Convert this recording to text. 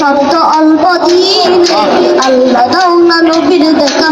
শত অল্প দিন। আল্লাহ দাও না নবীর দেখা।